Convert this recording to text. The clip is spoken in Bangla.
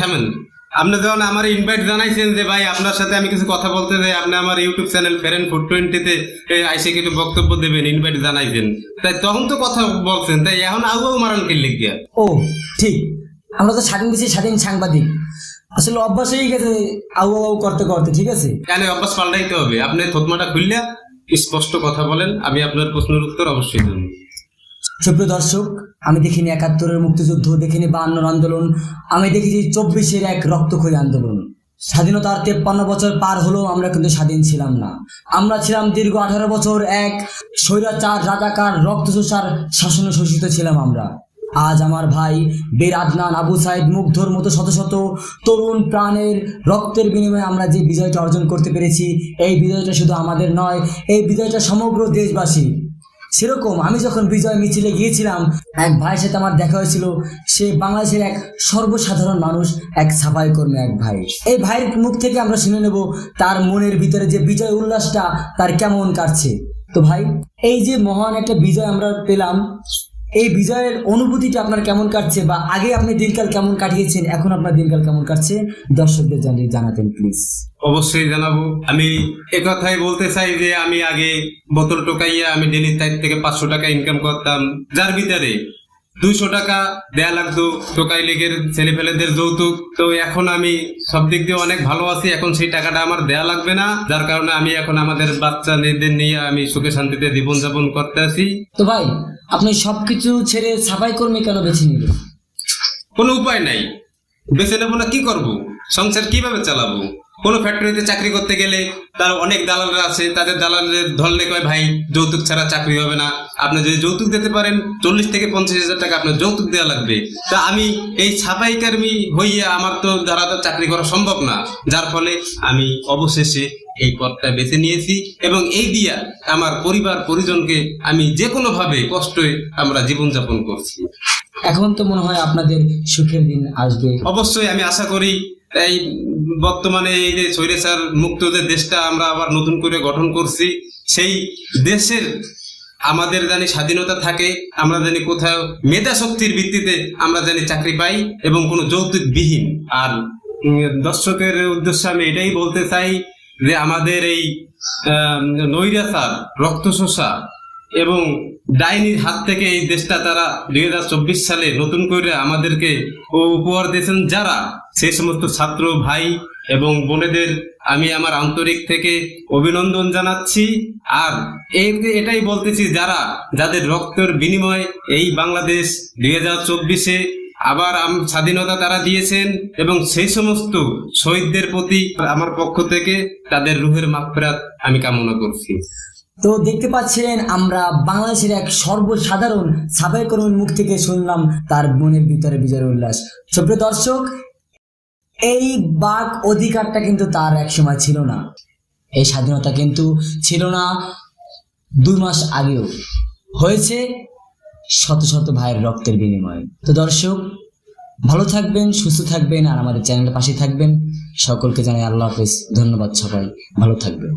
থামেন। আপনি যখন আমার ইনভাইট জানাইছেন যে ভাই আপনার সাথে আমি কিছু কথা বলতে চাই আপনি আমার ইউটিউব চ্যানেল ফেরেন ফুড টোয়েন্টিতে আইসে কিছু বক্তব্য দেবেন ইনভাইট জানাইছেন। তাই তখন তো কথা বলছেন তাই এখন আগুও মারান কি লিখিয়া ও ঠিক। আমরা তো স্বাধীন দেশে স্বাধীন সাংবাদিক। আসলে অভ্যাস হয়ে গেছে আউ আউ করতে করতে ঠিক আছে? কেন অভ্যাস পাল্টাইতে হবে? আপনি থতমাটা খুললে স্পষ্ট কথা বলেন আমি আপনার প্রশ্নের উত্তর অবশ্যই দেব। সুপ্রিয় দর্শক, আমি দেখিনি একাত্তরের মুক্তিযুদ্ধ, দেখিনি বায়ান্নর আন্দোলন। আমি দেখেছি চব্বিশের এক রক্তক্ষয়ী আন্দোলন। স্বাধীনতার তেপ্পান্ন বছর পার হলেও আমরা কিন্তু স্বাধীন ছিলাম না। আমরা ছিলাম দীর্ঘ আঠারো বছর এক স্বৈরাচার, রাজাকার, রক্তচোষার শাসনে শোষিত ছিলাম আমরা। আজ আমার ভাই বীর আদনান আবু সাইদ মুগ্ধর মতো শত শত তরুণ প্রাণের রক্তের বিনিময়ে আমরা যে বিজয়টা অর্জন করতে পেরেছি, এই বিজয়টা শুধু আমাদের নয়, এই বিজয়টা সমগ্র দেশবাসী সেরকম আমি যখন বিজয় মিছিলে গিয়েছিলাম, এক ভাইয়ের সাথে আমার দেখা হয়েছিল। সে বাংলাদেশের এক সর্বসাধারণ মানুষ, এক সাফাই কর্মী এক ভাই। এই ভাইয়ের মুখ থেকে আমরা শুনে নেব তার মনের ভিতরে যে বিজয় উল্লাসটা, তার কেমন কাটছে। তো ভাই, এই যে মহান একটা বিজয় আমরা পেলাম এই বিজয়ের অনুভূতিটা আপনার কেমন কাটছে বা আগে আপনি দিনকাল কেমন কাটিয়েছেন, এখন আপনার দিনকাল কেমন কাটছে, দর্শকদের জানিয়ে জানাতেন প্লিজ অবশ্যই জানাব। আমি একথাই বলতে চাই যে আমি আগে বোতল টোকাইয়া আমি ডেলি চার থেকে পাঁচশো টাকা ইনকাম করতাম। যার ভিতরে দুইশো টাকা দেয়া লাগতো। টোকাই লেগের ছেলে ফেলেদের যৌতুক। তো এখন আমি সব দিক দিয়ে অনেক ভালো আছি। এখন সেই টাকাটা আমার দেয়া লাগবে না। যার কারণে আমি এখন আমাদের বাচ্চা মেয়েদের নিয়ে আমি সুখে শান্তিতে জীবন যাপন করতে আছি। তো ভাই আপনি সবকিছু ছেড়ে সাফাই কর্মী কেন বেছে নিলেন? কোনো উপায় নাই। বেছে নেব না কি করব? সংসার কীভাবে চালাবো? কোনো ফ্যাক্টরিতে চাকরি করতে গেলে তার অনেক দালালরা আছে তাদের দালালদের ধরলে কয় ভাই যৌতুক ছাড়া চাকরি হবে না। আপনি যদি যৌতুক দিতে পারেন চল্লিশ থেকে পঞ্চাশ হাজার টাকা আপনার যৌতুক দেওয়া লাগবে। তা আমি এই ছাপাই কর্মী হইয়া আমার তো দ্বারা তো চাকরি করা সম্ভব না। যার ফলে আমি অবশেষে এই পথটা বেছে নিয়েছি এবং এই দিয়া আমার পরিবার পরিজনকে আমি যে কোনো ভাবে কষ্টে আমরা জীবনযাপন করছি। এখন তো মনে হয় আপনাদের সুখের দিন আসবে। অবশ্যই আমি আশা করি এই বর্তমানে এই যে স্বৈরাচার মুক্ত যে দেশটা আমরা আবার নতুন করে গঠন করছি, সেই দেশের আমাদের জানি স্বাধীনতা থাকে, আমরা জানি কোথাও মেধা শক্তির ভিত্তিতে আমরা জানি চাকরি পাই এবং কোনো যৌতুকবিহীন। আর দর্শকের উদ্দেশ্যে আমি এটাই বলতে চাই যে আমাদের এই নৈরাচার রক্তশোষা এবং ডাইনির হাত থেকে এই দেশটা তারা দুই হাজার চব্বিশ সালে নতুন করে আমাদেরকে উপহার দিয়েছেন যারা সেই সমস্ত ছাত্র, ভাই এবং বোনেদের আমি আমার আন্তরিক থেকে অভিনন্দন জানাচ্ছি। আর এই এটাই বলতেছি, যারা, যাদের রক্তের বিনিময়ে এই বাংলাদেশ দুই হাজার চব্বিশে আবার স্বাধীনতা তারা দিয়েছেন এবং সেই সমস্ত শহীদদের প্রতি আমার পক্ষ থেকে তাদের রুহের মাগফিরাত আমি কামনা করছি। তো দেখতে পাচ্ছিলেন, আমরা বাংলাদেশের এক সর্বসাধারণ কর্মীর মুখ থেকে শুনলাম তার মনের ভিতরে বিজয়ের উল্লাস। সুপ্রিয় দর্শক, এই বাক অধিকারটা কিন্তু তার এক সময় ছিল না। এই স্বাধীনতা কিন্তু ছিল না দুই মাস আগেও। হয়েছে শত শত ভাইয়ের রক্তের বিনিময়ে। তো দর্শক, ভালো থাকবেন, সুস্থ থাকবেন আর আমাদের চ্যানেলের পাশে থাকবেন। সকলকে জানাই আল্লাহ হাফেজ। ধন্যবাদ সবাই। ভালো থাকবেন।